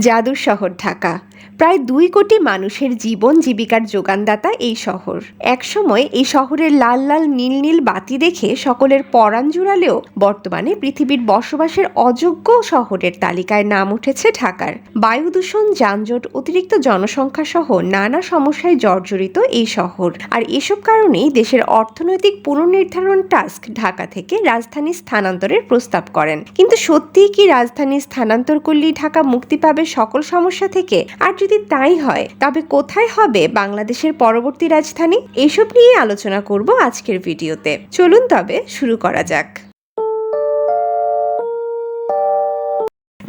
জাদুর শহর ঢাকা। প্রায় দুই কোটি মানুষের জীবন জীবিকার যোগানদাতা এই শহর। একসময় এই শহরের লাল লাল নীল নীল বাতি দেখে সকলের পরাণ জুড়ালেও বর্তমানে পৃথিবীর বসবাসের অযোগ্য শহরের তালিকায় নাম উঠেছে ঢাকার। বায়ু দূষণ, যানজট, অতিরিক্ত জনসংখ্যা সহ নানা সমস্যায় জর্জরিত এই শহর। আর এসব কারণেই দেশের অর্থনৈতিক পুনর্নির্ধারণ টাস্ক ঢাকা থেকে রাজধানী স্থানান্তরের প্রস্তাব করেন। কিন্তু সত্যিই কি রাজধানী স্থানান্তর করলেই ঢাকা মুক্তি পাবে সকল সমস্যা থেকে, আর যদি তাই হয়, তবে কোথায় হবে বাংলাদেশের পরবর্তী রাজধানী? এসব নিয়ে আলোচনা করব আজকের ভিডিওতে। চলুন তবে শুরু করা যাক।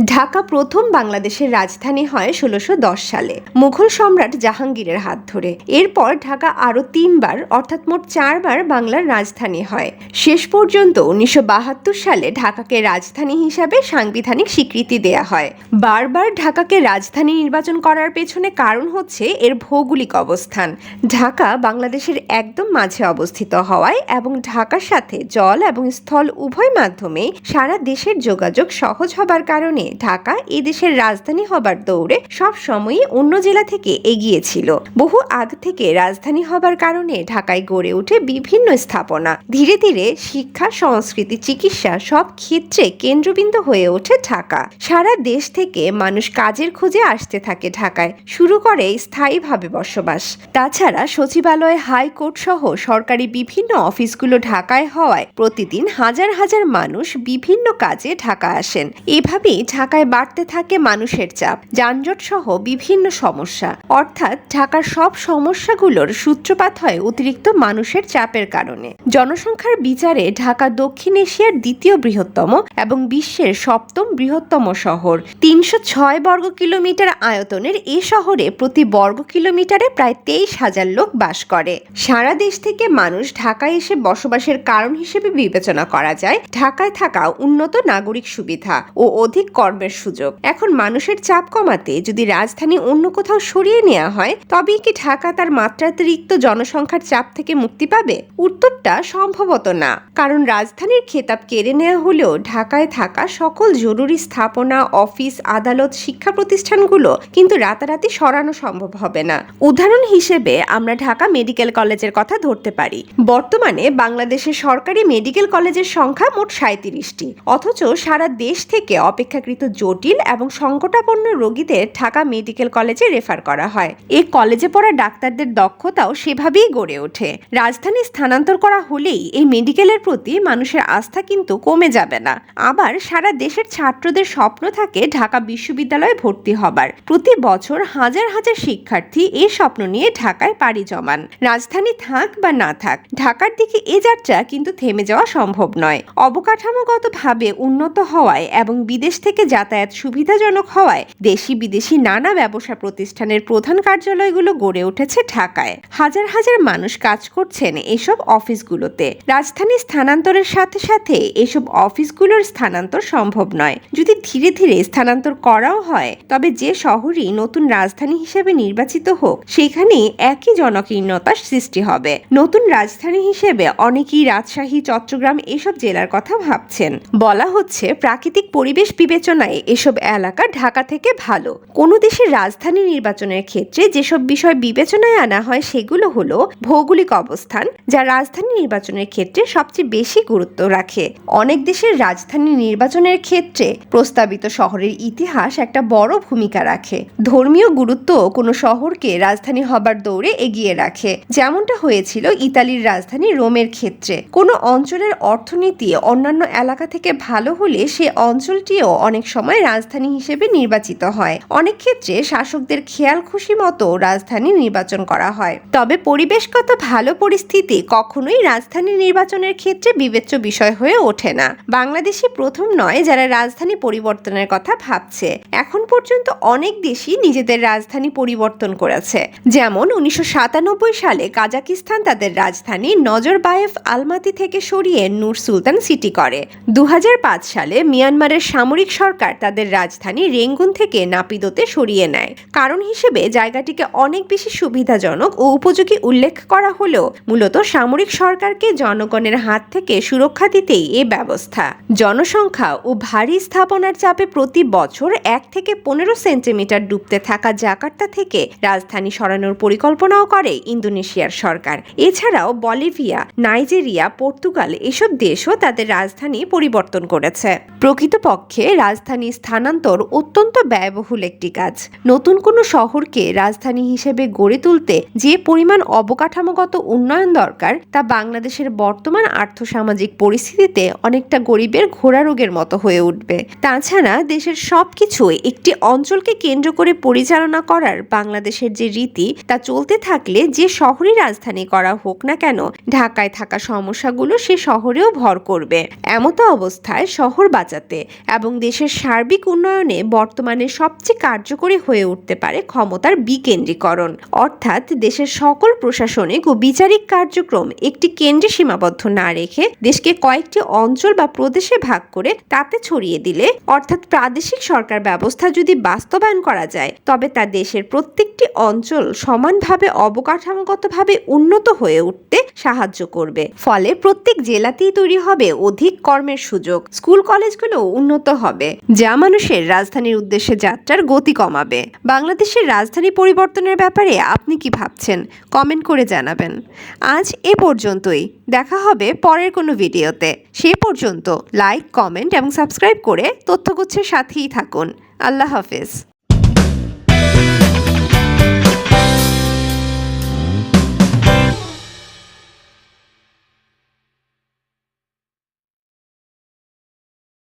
ঢাকা প্রথম বাংলাদেশের রাজধানী হয় ষোলোশো সালে। মুঘল সম্রাট জাহাঙ্গীরের হাত ধরে। এরপর ঢাকা আরও তিনবার, অর্থাৎ মোট চারবার বাংলার রাজধানী হয়। শেষ পর্যন্ত উনিশশো বাহাত্তর সালে ঢাকাকে রাজধানী হিসাবে সাংবিধানিক স্বীকৃতি দেয়া হয়। বারবার ঢাকাকে রাজধানী নির্বাচন করার পেছনে কারণ হচ্ছে এর ভৌগোলিক অবস্থান। ঢাকা বাংলাদেশের একদম মাঝে অবস্থিত হওয়ায় এবং ঢাকার সাথে জল এবং স্থল উভয় মাধ্যমে সারা দেশের যোগাযোগ সহজ হবার কারণে ঢাকা এই দেশের রাজধানী হবার দৌড়ে সব সময়ই অন্য জেলা থেকে এগিয়ে ছিল বহু আগ থেকে রাজধানী হবার কারণে ঢাকায় গড়ে ওঠে বিভিন্ন স্থাপনা। ধীরে ধীরে শিক্ষা, সংস্কৃতি, চিকিৎসা সব ক্ষেত্রে কেন্দ্রবিন্দু হয়ে ওঠে ঢাকা। সারা দেশ থেকে মানুষ কাজের খোঁজে আসতে থাকে ঢাকায়। শুরু করে স্থায়ীভাবে বসবাস। তাছাড়া সচিবালয়, হাইকোর্ট সহ সরকারি বিভিন্ন অফিসগুলো ঢাকায় হওয়ায় প্রতিদিন হাজার হাজার মানুষ বিভিন্ন কাজে ঢাকা আসেন। এভাবেই ঢাকায় বাড়তে থাকে মানুষের চাপ যানজট সহ বিভিন্ন সমস্যা। অর্থাৎ ঢাকার সব সমস্যাগুলোর সূত্রপাত হয় অতিরিক্ত মানুষের চাপের কারণে। জনসংখ্যার বিচারে ঢাকা দক্ষিণ এশিয়ার দ্বিতীয় বৃহত্তম এবং বিশ্বের সপ্তম বৃহত্তম শহর। তিনশো ছয় বর্গ কিলোমিটার আয়তনের এ শহরে প্রতি বর্গ কিলোমিটারে প্রায় তেইশ হাজার লোক বাস করে। সারা দেশ থেকে মানুষ ঢাকায় এসে বসবাসের কারণ হিসেবে বিবেচনা করা যায়। ঢাকায় থাকা উন্নত নাগরিক সুবিধা ও অধিক কর্মের সুযোগ। এখন মানুষের চাপ কমাতে যদি রাজধানী অন্য কোথাও সরিয়ে নেওয়া হয়, তবেই কি ঢাকা তার মাত্রাতিরিক্ত জনসংখ্যার চাপ থেকে মুক্তি পাবে? উত্তরটা সম্ভবত না। কারণ রাজধানীর খেতাব কেড়ে নেওয়া হলেও ঢাকায় থাকা সকল জরুরি স্থাপনা, অফিস, আদালত, শিক্ষা প্রতিষ্ঠানগুলো কিন্তু রাতারাতি সরানো সম্ভব হবে না। উদাহরণ হিসেবে আমরা ঢাকা মেডিকেল কলেজের কথা ধরতে পারি। বর্তমানে বাংলাদেশের সরকারি মেডিকেল কলেজের সংখ্যা মোট সাঁত্রিশটি অথচ সারা দেশ থেকে অপেক্ষাকৃত জটিল এবং সংকটাপন্ন রোগীদের ঢাকা মেডিকেল কলেজে রেফার করা হয়। এই কলেজে পড়া ডাক্তারদের দক্ষতাও সেভাবেই গড়ে ওঠে। রাজধানী স্থানান্তর করা হলেই এই মেডিকেলের প্রতি মানুষের আস্থা কিন্তু কমে যাবে না। আবার সারা দেশের ছাত্রদের স্বপ্ন থাকে ঢাকা বিশ্ববিদ্যালয়ে ভর্তি হবার। প্রতি বছর হাজার হাজার শিক্ষার্থী এই স্বপ্ন নিয়ে ঢাকায় পাড়ি জমান। রাজধানী থাক বা না থাক, ঢাকার দিকে এ যাত্রা কিন্তু থেমে যাওয়া সম্ভব নয়। অবকাঠামোগতভাবে উন্নত হওয়ায় এবং বিদেশ থেকে যাতায়াত সুবিধাজনক হওয়ায় দেশি বিদেশি নানা ব্যবসা প্রতিষ্ঠানের প্রধান কার্যালয়গুলো গড়ে উঠেছে ঢাকায়। হাজার হাজার মানুষ কাজ করছেন এসব অফিসগুলোতে। রাজধানী স্থানান্তরের সাথে সাথে এসব অফিসগুলোর স্থানান্তর সম্ভব নয়। যদি ধীরে ধীরে স্থানান্তর করাও হয়, তবে যে শহরই নতুন রাজধানী হিসেবে নির্বাচিত হোক, সেখানেই একই জনকীর্ণতার সৃষ্টি হবে। নতুন রাজধানী হিসেবে অনেকেই রাজশাহী, চট্টগ্রাম এসব জেলার কথা ভাবছেন। বলা হচ্ছে, প্রাকৃতিক পরিবেশ বিবেচনায় এসব এলাকা ঢাকা থেকে ভালো। কোনো দেশের রাজধানী নির্বাচনের ক্ষেত্রে যেসব বিষয় বিবেচনায় আনা হয় সেগুলো হলো ভৌগোলিক অবস্থান, যা রাজধানী নির্বাচনের ক্ষেত্রে সবচেয়ে বেশি গুরুত্ব রাখে। অনেক দেশের রাজধানী নির্বাচনের ক্ষেত্রে প্রস্তাবিত শহরের ইতিহাস একটা বড় ভূমিকা রাখে। ধর্মীয় গুরুত্ব কোনো শহরকে রাজধানী হবার দৌড়ে এগিয়ে রাখে। যেমনটা হয়েছিল ইতালির রাজধানী রোমের ক্ষেত্রে। কোনো অঞ্চলের অর্থনীতি অন্যান্য এলাকা থেকে ভালো হলে সে অঞ্চলটিও অনেক সময় রাজধানী হিসেবে নির্বাচিত হয়। অনেক ক্ষেত্রে শাসকদের খেয়াল খুশি মতো রাজধানী নির্বাচন করা হয়। তবে পরিবেশগত ভালো পরিস্থিতি কখনোই রাজধানী নির্বাচনের ক্ষেত্রে বিবেচ্য বিষয় হয়ে ওঠে না। বাংলাদেশই প্রথম নয় যারা রাজধানী পরিবর্তনের কথা ভাবছে। এখন পর্যন্ত অনেক দেশই নিজেদের রাজধানী পরিবর্তন করেছে। যেমন উনিশশো সাতানব্বই সালে কাজাকিস্তান তাদের রাজধানী নজরবায়েফ আলমাতি থেকে সরিয়ে নূর সুলতান সিটি করে। দু হাজার পাঁচ সালে মিয়ানমারের সামরিক সরকার সরকার তাদের রাজধানী রেঙ্গুন থেকে নাপিদোতে সরিয়ে নেয়। কারণ হিসেবে জায়গাটিকে অনেক বেশি সুবিধাজনক ও উপযোগী উল্লেখ করা হলেও মূলত সামরিক সরকারকে জনগণের হাত থেকে সুরক্ষা দিতেই এ ব্যবস্থা। জনসংখ্যা ও ভারী স্থাপনার চাপে প্রতি বছর এক থেকে পনেরো সেন্টিমিটার ডুবতে থাকা জাকার্তা থেকে রাজধানী সরানোর পরিকল্পনাও করে ইন্দোনেশিয়ার সরকার। এছাড়াও বলিভিয়া, নাইজেরিয়া, পর্তুগাল এসব দেশও তাদের রাজধানী পরিবর্তন করেছে। প্রকৃতপক্ষে রাজধানী স্থানান্তর অত্যন্ত ব্যয়বহুল একটি কাজ। নতুন কোনো শহরকে রাজধানী হিসেবে গড়ে তুলতে যে পরিমাণ অবকাঠামোগত উন্নয়ন দরকার, তা বাংলাদেশের বর্তমান আর্থসামাজিক পরিস্থিতিতে অনেকটা গরিবের ঘোড়া রোগের মতো হয়ে উঠবে। তাছাড়া দেশের সবকিছু একটি অঞ্চলকে কেন্দ্র করে পরিচালনা করার বাংলাদেশের যে রীতি, তা চলতে থাকলে যে শহরই রাজধানী করা হোক না কেন, ঢাকায় থাকা সমস্যাগুলো সে শহরেও ভর করবে। এমতো অবস্থায় শহর বাঁচাতে এবং দেশের সার্বিক উন্নয়নে বর্তমানে সবচেয়ে কার্যকরী হয়ে উঠতে পারে ক্ষমতার বিকেন্দ্রীকরণ। অর্থাৎ দেশের সকল প্রশাসনিক ও বিচারিক কার্যক্রম একটি কেন্দ্রে সীমাবদ্ধ না রেখে দেশকে কয়েকটি অঞ্চল বা প্রদেশে ভাগ করে তাতে ছড়িয়ে দিলে, অর্থাৎ প্রাদেশিক সরকার ব্যবস্থা যদি বাস্তবায়ন করা যায়, তবে তা দেশের প্রত্যেকটি অঞ্চল সমানভাবে অবকাঠামোগতভাবে উন্নত হয়ে উঠতে সাহায্য করবে। ফলে প্রত্যেক জেলাতেই তৈরি হবে অধিক কর্মের সুযোগ, স্কুল কলেজগুলো উন্নত হবে। যা মানুষের রাজধানীর উদ্দেশ্যে যাত্রার গতি কমাবে। বাংলাদেশের রাজধানী পরিবর্তনের ব্যাপারে আপনি কি ভাবছেন? কমেন্ট করে জানাবেন। আজ এ পর্যন্তই। দেখা হবে পরের কোনো ভিডিওতে। সে পর্যন্ত লাইক, কমেন্ট এবং সাবস্ক্রাইব করে তথ্যগুচ্ছের সাথেই থাকুন। আল্লাহ হাফেজ।